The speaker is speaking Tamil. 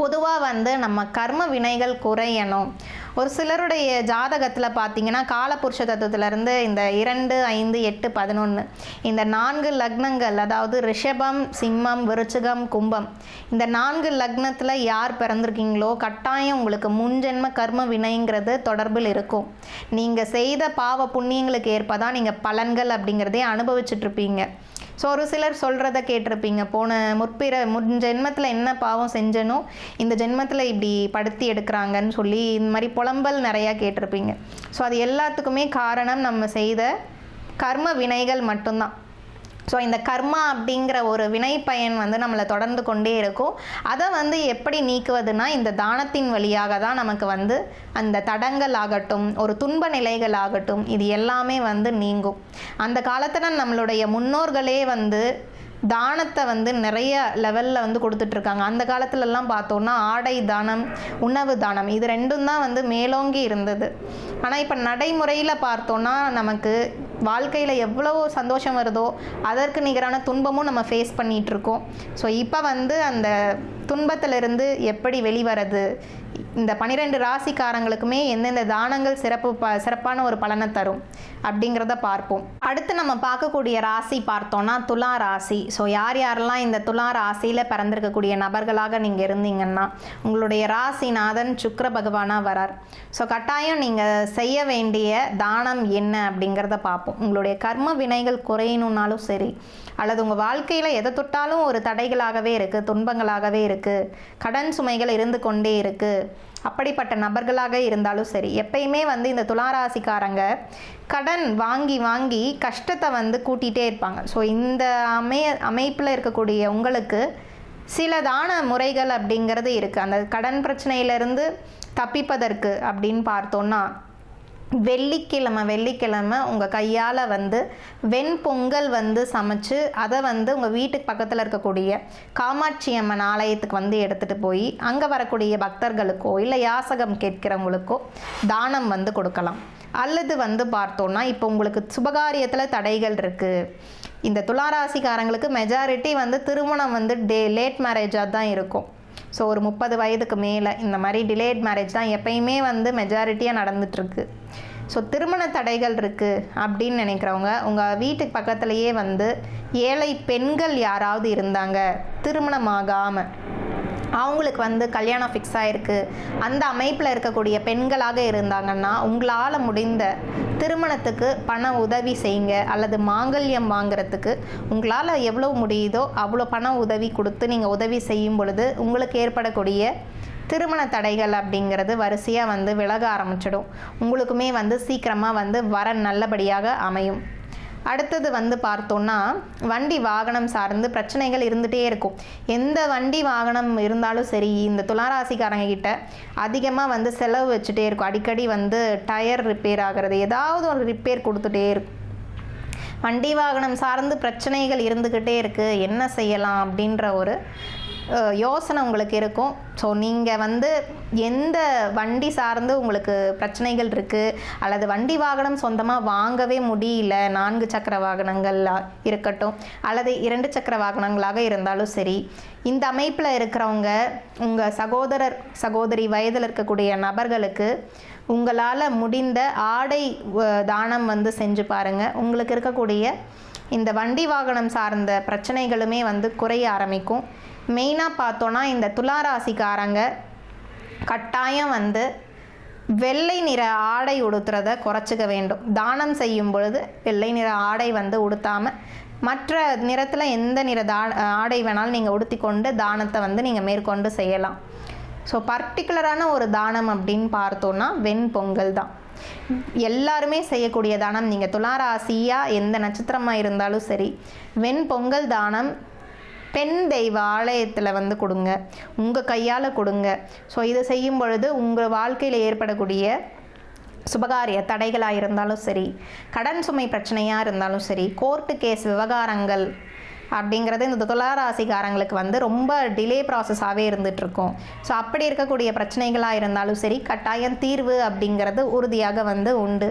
பொதுவாக வந்து நம்ம கர்ம வினைகள் குறையணும். ஒரு சிலருடைய ஜாதகத்தில் பார்த்தீங்கன்னா காலபுருஷ தத்துவத்திலேருந்து இந்த இரண்டு ஐந்து எட்டு பதினொன்று இந்த நான்கு லக்னங்கள் அதாவது ரிஷபம் சிம்மம் விருச்சிகம் கும்பம் இந்த நான்கு லக்னத்தில் யார் பிறந்திருக்கீங்களோ கட்டாயம் உங்களுக்கு முன்ஜென்ம கர்ம வினைங்கிறது தொடர்பில் இருக்கும். நீங்கள் செய்த பாவ புண்ணியங்களுக்கு ஏற்ப தான் நீங்கள் பலன்கள் அப்படிங்கிறதே அனுபவிச்சுட்ருப்பீங்க ஸோ ஒரு சிலர் சொல்கிறத கேட்டிருப்பீங்க. போன முற்பிற முன் ஜென்மத்தில் என்ன பாவம் செஞ்சனோ இந்த ஜென்மத்தில் இப்படி படுத்தி எடுக்கிறாங்கன்னு சொல்லி இந்த மாதிரி புலம்பல் நிறையா கேட்டிருப்பீங்க. ஸோ அது எல்லாத்துக்குமே காரணம் நம்ம செய்த கர்ம வினைகள் மட்டும்தான். ஸோ இந்த கர்மா அப்படிங்கிற ஒரு வினை பயன் வந்து நம்மளை தொடர்ந்து கொண்டே இருக்கும். அதை வந்து எப்படி நீக்குவதுனா இந்த தானத்தின் வழியாக தான் நமக்கு வந்து அந்த தடங்கள் ஆகட்டும் ஒரு துன்ப நிலைகள் ஆகட்டும் இது எல்லாமே வந்து நீங்கும். அந்த காலத்தில் நம்மளுடைய முன்னோர்களே வந்து தானத்தை வந்து நிறைய லெவலில் வந்து கொடுத்துட்ருக்காங்க அந்த காலத்துலலாம் பார்த்தோன்னா ஆடை தானம் உணவு தானம் இது ரெண்டும் தான் வந்து மேலோங்கி இருந்தது. ஆனால் இப்போ நடைமுறையில் பார்த்தோன்னா நமக்கு வாழ்க்கையில் எவ்வளோ சந்தோஷம் வருதோ அதற்கு நிகரான துன்பமும் நம்ம ஃபேஸ் பண்ணிகிட்ருக்கோம் ஸோ இப்போ வந்து அந்த துன்பத்திலிருந்து எப்படி வெளிவரது? இந்த பனிரெண்டு ராசிக்காரங்களுக்குமே எந்தெந்த தானங்கள் சிறப்பு ப சிறப்பான ஒரு பலனை தரும்? அப்படிங்கிறத பார்ப்போம். அடுத்து நம்ம பார்க்கக்கூடிய ராசி பார்த்தோன்னா துலா ராசி. ஸோ யார் யாரெல்லாம் இந்த துலா ராசியில் பிறந்திருக்கக்கூடிய நபர்களாக நீங்கள் இருந்தீங்கன்னா உங்களுடைய ராசிநாதன் சுக்கர பகவானாக வரார். ஸோ கட்டாயம் நீங்கள் செய்ய வேண்டிய தானம் என்ன அப்படிங்கிறத பார்ப்போம். உங்களுடைய கர்ம வினைகள் குறையணுன்னாலும் சரி அல்லது உங்கள் வாழ்க்கையில் எதை தொட்டாலும் ஒரு தடைகளாகவே இருக்குது துன்பங்களாகவே இருக்குது கடன் சுமைகள் இருந்து கொண்டே இருக்குது அப்படிப்பட்ட நபர்களாக இருந்தாலும் சரி எப்பயுமே வந்து இந்த துளாராசிக்காரங்க கடன் வாங்கி வாங்கி கஷ்டத்தை வந்து கூட்டிகிட்டே இருப்பாங்க. ஸோ இந்த அமைய அமைப்பில் இருக்கக்கூடிய உங்களுக்கு சில தான முறைகள் அப்படிங்கிறது இருக்குது அந்த கடன் பிரச்சனையிலேருந்து தப்பிப்பதற்கு அப்படின்னு பார்த்தோன்னா வெள்ளிக்கிழமை வெள்ளிக்கிழமை உங்கள் கையால் வந்து வெண்பொங்கல் வந்து சமைச்சு அதை வந்து உங்கள் வீட்டுக்கு பக்கத்தில் இருக்கக்கூடிய காமாட்சி அம்மன் ஆலயத்துக்கு வந்து எடுத்துகிட்டு போய் அங்கே வரக்கூடிய பக்தர்களுக்கோ இல்லை யாசகம் கேட்கிறவங்களுக்கோ தானம் வந்து கொடுக்கலாம். அல்லது வந்து பார்த்தோன்னா இப்போ உங்களுக்கு சுபகாரியத்தில் தடைகள் இருக்குது இந்த துளாராசிக்காரங்களுக்கு மெஜாரிட்டி வந்து திருமணம் வந்து டே லேட் மேரேஜாக தான் இருக்கும். ஸோ ஒரு முப்பது வயதுக்கு மேலே இந்த மாதிரி டிலேட் மேரேஜ் தான் எப்பயுமே வந்து மெஜாரிட்டியாக நடந்துட்டுருக்கு. ஸோ திருமண தடைகள் இருக்குது அப்படின்னு நினைக்கிறவங்க உங்கள் வீட்டுக்கு பக்கத்துலேயே வந்து ஏழை பெண்கள் யாராவது இருந்தாங்க திருமணமாகாமல் அவங்களுக்கு வந்து கல்யாணம் ஃபிக்ஸ் ஆகிருக்கு அந்த அமைப்பில் இருக்கக்கூடிய பெண்களாக இருந்தாங்கன்னா உங்களால் முடிந்த திருமணத்துக்கு பண உதவி செய்யுங்க அல்லது மாங்கல்யம் வாங்கிறதுக்கு உங்களால் எவ்வளோ முடியுதோ அவ்வளோ பண உதவி கொடுத்து நீங்கள் உதவி செய்யும் பொழுது உங்களுக்கு ஏற்படக்கூடிய திருமண தடைகள் அப்படிங்கிறது வரிசையாக வந்து விலக ஆரம்பிச்சிடும். உங்களுக்குமே வந்து சீக்கிரமாக வந்து வர நல்லபடியாக அமையும். அடுத்தது வந்து பார்த்தோன்னா வண்டி வாகனம் சார்ந்து பிரச்சனைகள் இருந்துகிட்டே இருக்கும். எந்த வண்டி வாகனம் இருந்தாலும் சரி இந்த துளாராசிக்காரங்க கிட்ட அதிகமாக வந்து செலவு வச்சுட்டே இருக்கும். அடிக்கடி வந்து டயர் ரிப்பேர் ஆகிறது ஏதாவது ஒரு ரிப்பேர் கொடுத்துட்டே இருக்கும். வண்டி வாகனம் சார்ந்து பிரச்சனைகள் இருந்துக்கிட்டே இருக்குது என்ன செய்யலாம் அப்படின்ற ஒரு யோசனை உங்களுக்கு இருக்கும். ஸோ நீங்கள் வந்து எந்த வண்டி சார்ந்து உங்களுக்கு பிரச்சனைகள் இருக்குது அல்லது வண்டி வாகனம் சொந்தமாக வாங்கவே முடியல நான்கு சக்கர வாகனங்கள் இருக்கட்டும் அல்லது இரண்டு சக்கர வாகனங்களாக இருந்தாலும் சரி இந்த அமைப்பில் இருக்கிறவங்க உங்கள் சகோதரர் சகோதரி வயதில் இருக்கக்கூடிய நபர்களுக்கு உங்களால் முடிந்த ஆடை தானம் வந்து செஞ்சு பாருங்கள் உங்களுக்கு இருக்கக்கூடிய இந்த வண்டி வாகனம் சார்ந்த பிரச்சனைகளுமே வந்து குறைய ஆரம்பிக்கும். மெயினாக பார்த்தோன்னா இந்த துளாராசிக்காரங்க கட்டாயம் வந்து வெள்ளை நிற ஆடை உடுத்துறத குறைச்சிக்க வேண்டும். தானம் செய்யும் பொழுது வெள்ளை நிற ஆடை வந்து உடுத்தாமல் மற்ற நிறத்தில் எந்த நிற தா ஆடை வேணாலும் நீங்கள் உடுத்தி கொண்டு தானத்தை வந்து நீங்கள் மேற்கொண்டு செய்யலாம். ஸோ பர்டிகுலரான ஒரு தானம் அப்படின்னு பார்த்தோன்னா வெண்பொங்கல் தான். எல்லாருமே செய்யக்கூடிய தானம். நீங்கள் துளாராசியாக எந்த நட்சத்திரமாக இருந்தாலும் சரி வெண்பொங்கல் தானம் பெண் தெய்வ ஆலயத்தில் வந்து கொடுங்க. உங்கள் கையால் கொடுங்க. ஸோ இதை செய்யும் பொழுது உங்கள் வாழ்க்கையில் ஏற்படக்கூடிய சுபகாரிய தடைகளாக இருந்தாலும் சரி கடன் சுமை பிரச்சனையாக இருந்தாலும் சரி கோர்ட்டு கேஸ் விவகாரங்கள் அப்படிங்கிறது இந்த துளாராசிக்காரங்களுக்கு வந்து ரொம்ப டிலே ப்ராசஸாகவே இருந்துகிட்ருக்கும் ஸோ அப்படி இருக்கக்கூடிய பிரச்சனைகளாக இருந்தாலும் சரி கட்டாயம் தீர்வு அப்படிங்கிறது உறுதியாக வந்து உண்டு.